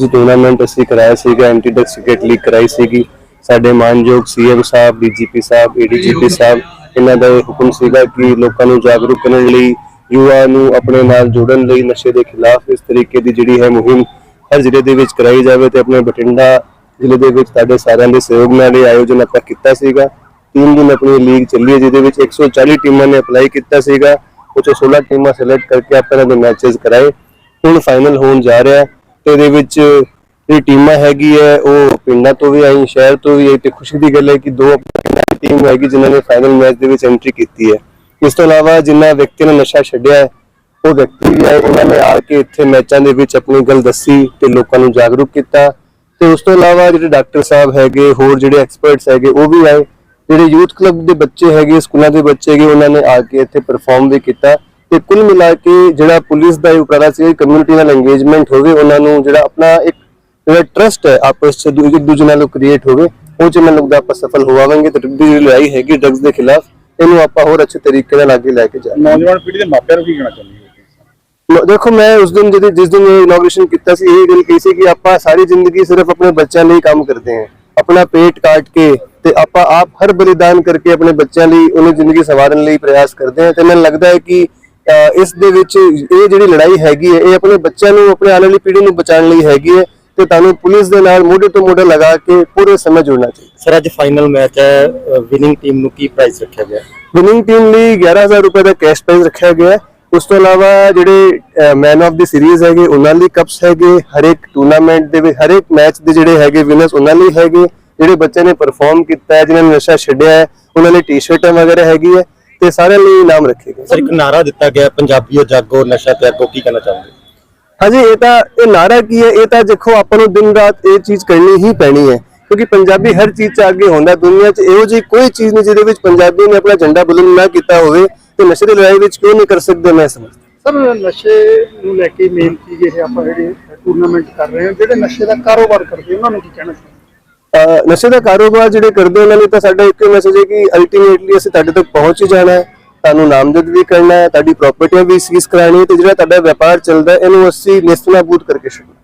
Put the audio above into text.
ਜੀ ਟੂਰਨਾਮੈਂਟ ਅਸੀਂ ਕਰਾਇਆ ਸੀਗਾ ਐਂਟੀ ਡਰੱਗਸ ਕ੍ਰਿਕਟ ਲੀਗ ਕਰਾਈ ਸੀਗੀ। ਸਾਡੇ ਮਾਨਯੋਗ ਸੀਐਮ ਸਾਹਿਬ ਡੀਜੀਪੀ ਸਾਹਿਬ ਏਡੀਜੀਪੀ ਸਾਹਿਬ, ਇਹਨਾਂ ਦਾ ਹੁਕਮ ਸੀਗਾ ਕਿ ਲੋਕਾਂ ਨੂੰ ਜਾਗਰੂਕ ਕਰਨ ਲਈ, ਯੁਵਾ ਨੂੰ ਆਪਣੇ ਨਾਲ ਜੋੜਨ ਲਈ ਨਸ਼ੇ ਦੇ ਖਿਲਾਫ ਇਸ ਤਰੀਕੇ ਦੀ ਜਿਹੜੀ ਹੈ ਮੁਹਿੰਮ ਹਰ ਜ਼ਿਲ੍ਹੇ ਦੇ ਵਿੱਚ ਕਰਾਈ ਜਾਵੇ ਤੇ ਆਪਣੇ ਬਠਿੰਡਾ ਜ਼ਿਲ੍ਹੇ ਦੇ ਵਿੱਚ ਸਾਡੇ ਸਾਰਿਆਂ ਦੇ ਸਹਿਯੋਗ ਨਾਲ ਇਹ ਆਯੋਜਨ ਆਪਾਂ ਕੀਤਾ ਸੀਗਾ। ਤਿੰਨ ਦਿਨ ਆਪਣੀ ਲੀਗ ਚੱਲੀ ਹੈ, ਜਿਹਦੇ ਵਿੱਚ 140 ਟੀਮਾਂ ਨੇ ਅਪਲਾਈ ਕੀਤਾ ਸੀਗਾ। ਉਹ 'ਚੋਂ 16 ਟੀਮਾਂ ਸਿਲੈਕਟ ਕਰਕੇ ਆਪਾਂ ਇਹਨਾਂ ਦੇ ਮੈਚਸ ਕਰਾਏ। ਹੁਣ ਫਾਈਨਲ ਹੋਣ ਜਾ ਰਿਹਾ। ਹੈ ਤੇ ਇਹਦੇ ਵਿੱਚ ਜਿਹੜੀ ਟੀਮਾਂ ਹੈਗੀ ਹੈ, ਉਹ ਪਿੰਡਾਂ ਤੋਂ ਵੀ ਆਈ ਸ਼ਹਿਰ ਤੋਂ ਵੀ ਆਈ ਤੇ ਖੁਸ਼ੀ ਦੀ ਗੱਲ ਹੈ ਕਿ ਦੋ ਟੀਮ ਹੈਗੀ ਜਿਨ੍ਹਾਂ ਨੇ ਫਾਈਨਲ ਮੈਚ ਦੇ ਵਿੱਚ ਐਂਟਰੀ ਕੀਤੀ ਹੈ। ਇਸ ਤੋਂ ਇਲਾਵਾ ਜਿਨ੍ਹਾਂ ਵਿਅਕਤੀਆਂ ਨੇ ਨਸ਼ਾ ਛੱਡਿਆ ਹੈ, ਉਹ ਵਿਅਕਤੀ ਵੀ ਆਏ ਉਹਨਾਂ ਨੇ ਆ ਕੇ ਇੱਥੇ ਮੈਚਾਂ ਦੇ ਵਿੱਚ ਆਪਣੀ ਗੱਲ ਦੱਸੀ ਤੇ ਲੋਕਾਂ ਨੂੰ ਜਾਗਰੂਕ ਕੀਤਾ। ਤੇ ਉਸ ਤੋਂ ਇਲਾਵਾ ਜਿਹੜੇ ਡਾਕਟਰ ਸਾਹਿਬ ਹੈਗੇ, ਹੋਰ ਜਿਹੜੇ ਐਕਸਪਰਟਸ ਹੈਗੇ, ਉਹ ਵੀ ਆਏ। ਜਿਹੜੇ ਯੂਥ ਕਲੱਬ ਦੇ ਬੱਚੇ ਹੈਗੇ, ਸਕੂਲਾਂ ਦੇ ਬੱਚੇ ਹੈਗੇ, ਉਹਨਾਂ ਨੇ ਆ ਕੇ ਇੱਥੇ ਪਰਫਾਰਮ ਵੀ ਕੀਤਾ। ਤੇ ਕੁੱਲ ਮਿਲਾ ਕੇ ਜਿਹੜਾ ਪੁਲਿਸ ਦਾ ਇਹ ਉਪਰਾਲਾ ਸੀ ਕਮਿਊਨਿਟੀ ਨਾਲ ਇੰਗੇਜਮੈਂਟ ਹੋਵੇ ਉਹਨਾਂ ਨੂੰ ਜਿਹੜਾ ਆਪਣਾ ਇੱਕ ਜਿਹੜਾ ਟਰਸਟ ਹੈ ਆਪਸ ਚ ਦੂ- ਇੱਕ ਦੂਜੇ ਨਾਲ ਕ੍ਰੀਏਟ ਹੋਵੇ ਉਹ ਚ ਮੈਨੂੰ ਲੱਗਦਾ ਆਪਾਂ ਸਫਲ ਹੋਵਾਂਗੇ ਤੇ ਡਰੱਗ ਦੀ ਲੜਾਈ ਹੈਗੀ ਡਰੱਗਸ ਦੇ ਖਿਲਾਫ ਇਹਨੂੰ ਆਪਾਂ ਹੋਰ ਅੱਛੇ ਤਰੀਕੇ ਨਾਲ ਅੱਗੇ ਲੈ ਕੇ ਜਾਵਾਂਗੇ। ਨੌਜਵਾਨ ਪੀੜ੍ਹੀ ਦੇ ਮਾਪਿਆਂ ਨੂੰ ਕੀ ਕਹਿਣਾ ਚਾਹੁੰਦੇ ਹੋ? ਮ- ਦੇਖੋ ਮੈਂ ਉਸ ਦਿਨ ਜਦੋਂ ਜਿਸ ਦਿਨ ਇਨੋਗ੍ਰੇਸ਼ਨ ਕੀਤਾ ਸੀ ਇਹ ਗੱਲ ਕਹੀ ਸੀ ਕਿ ਆਪਾਂ ਸਾਰੀ ਜ਼ਿੰਦਗੀ ਸਿਰਫ ਆਪਣੇ ਬੱਚਿਆਂ ਲਈ ਕੰਮ ਕਰਦੇ ਹਾਂ। ਆਪਣਾ ਪੇਟ ਕਾਟ ਕੇ ਤੇ ਆਪਾਂ ਆਪ ਹਰ ਬਲੀਦਾਨ ਕਰਕੇ ਆਪਣੇ ਬੱਚਿਆਂ ਲਈ ਉਹਨੂੰ ਜ਼ਿੰਦਗੀ ਸੰਵਾਰਨ ਲਈ ਪ੍ਰਯਾਸ ਕਰਦੇ ਹਾਂ ਤੇ ਮੈਨੂੰ ਲੱਗਦਾ ਹੈ ਕਿ ਇਸ ਦੇ ਵਿੱਚ ਇਹ ਜਿਹੜੀ ਲੜਾਈ ਹੈਗੀ ਹੈ ਇਹ ਆਪਣੇ ਬੱਚਿਆਂ ਨੂੰ ਆਪਣੇ ਆਉਣ ਵਾਲੀ ਪੀੜ੍ਹੀ ਨੂੰ ਬਚਾਉਣ ਲਈ ਹੈਗੀ ਹੈ ਤੇ ਤੁਹਾਨੂੰ ਪੁਲਿਸ ਦੇ ਨਾਲ ਮੋਢੇ ਤੋਂ ਮੋਢਾ ਲਗਾ ਕੇ ਪੂਰੇ ਸਮੇਂ ਜੁੜਨਾ ਚਾਹੀਦਾ। ਸਰ ਅੱਜ ਫਾਈਨਲ ਮੈਚ ਹੈ ਵਿਨਿੰਗ ਟੀਮ ਨੂੰ ਕੀ ਪ੍ਰਾਈਜ਼ ਰੱਖਿਆ ਗਿਆ? ਵਿਨਿੰਗ ਟੀਮ ਲਈ 11000 ਰੁਪਏ ਦਾ ਕੈਸ਼ ਪ੍ਰਾਈਜ਼ ਰੱਖਿਆ ਗਿਆ। ਹੈ ਉਸ ਤੋਂ ਇਲਾਵਾ ਜਿਹੜੇ ਮੈਨ ਆਫ ਦੀ ਸੀਰੀਜ਼ ਹੈਗੇ ਉਹਨਾਂ ਲਈ ਕੱਪਸ ਹੈਗੇ ਹਰ ਇੱਕ ਟੂਰਨਾਮੈਂਟ ਦੇ ਵਿੱਚ ਹਰ ਇੱਕ ਮੈਚ ਦੇ ਜਿਹੜੇ ਹੈਗੇ ਵਿਨਰਸ ਉਹਨਾਂ ਲਈ ਹੈਗੇ। ਜਿਹੜੇ ਬੱਚੇ ਨੇ ਪਰਫਾਰਮ ਕੀਤਾ ਹੈ ਜਿਨ੍ਹਾਂ ਨੇ ਨਸ਼ਾ ਛੱਡਿਆ ਹੈ ਉਹਨਾਂ ਲਈ ਟੀ-ਸ਼ਰਟਾਂ ਵਗੈਰਾ ਹੈਗੀ ਹੈ। ਤੇ ਸਾਰਿਆਂ ਲਈ ਇਨਾਮ ਰੱਖੇ ਗਏ। ਸਰ ਇੱਕ ਨਾਰਾ ਦਿੱਤਾ ਗਿਆ ਪੰਜਾਬੀਓ ਜਾਗੋ ਨਸ਼ਾ ਤਿਆਗੋ ਕੀ ਕਹਿਣਾ ਚਾਹੁੰਦੇ ਹਾਂਜੀ ਇਹ ਤਾਂ ਇਹ ਨਾਰਾ ਕੀ ਹੈ? ਇਹ ਤਾਂ ਦੇਖੋ ਆਪਾਂ ਨੂੰ ਦਿਨ ਰਾਤ ਇਹ ਚੀਜ਼ ਕਰਨੀ ਹੀ ਪੈਣੀ ਹੈ ਕਿਉਂਕਿ ਪੰਜਾਬੀ ਹਰ ਚੀਜ਼ 'ਚ ਅੱਗੇ ਹੁੰਦਾ ਦੁਨੀਆ 'ਚ ਇਹੋ ਜਿਹੀ ਕੋਈ ਚੀਜ਼ ਨਹੀਂ ਜਿਹਦੇ ਵਿੱਚ ਪੰਜਾਬੀ ਨੇ ਆਪਣਾ ਝੰਡਾ ਬੁਲੰਦ ਨਾ ਕੀਤਾ ਹੋਵੇ ਤੇ ਨਸ਼ੇ ਦੀ ਲੜਾਈ ਵਿੱਚ ਕਿਉਂ ਨਹੀਂ ਕਰ ਸਕਦੇ ਮੈਂ ਸਮਝਦਾ। ਸਰ ਨਸ਼ੇ ਨੂੰ ਲੈ ਕੇ ਮੇਨ ਚੀਜ਼ ਇਹ ਆਪਾਂ ਜਿਹੜੇ ਟੂਰਨਾਮੈਂਟ ਕਰ ਰਹੇ ਹਾਂ ਜਿਹੜੇ ਨਸ਼ੇ ਦਾ ਕਾਰੋਬਾਰ ਕਰਦੇ ਉਹਨਾਂ ਨੂੰ ਕੀ ਕਹਿਣਾ ਨਸ਼ੇ ਦਾ ਕਾਰੋਬਾਰ ਜਿਹੜੇ ਕਰਦੇ ਉਹਨਾਂ ਲਈ ਤਾਂ ਸਾਡਾ ਇੱਕੋ ਮੈਸੇਜ ਹੈ ਕਿ ਅਲਟੀਮੇਟਲੀ ਅਸੀਂ ਤੁਹਾਡੇ ਤੱਕ ਪਹੁੰਚ ਹੀ ਜਾਣਾ ਹੈ, ਤੁਹਾਨੂੰ ਨਾਮਜ਼ਦ ਵੀ ਕਰਨਾ ਹੈ, ਤੁਹਾਡੀ ਪ੍ਰਾਪਰਟੀਆਂ ਵੀ ਸੀਜ਼ ਕਰਾਣੀ ਤੇ ਜਿਹੜਾ ਤੁਹਾਡਾ ਵਪਾਰ ਚੱਲਦਾ ਇਹਨੂੰ ਅਸੀਂ ਨਿਸਤਨਾਬੂਦ ਕਰਕੇ ਛੱਡਣਾ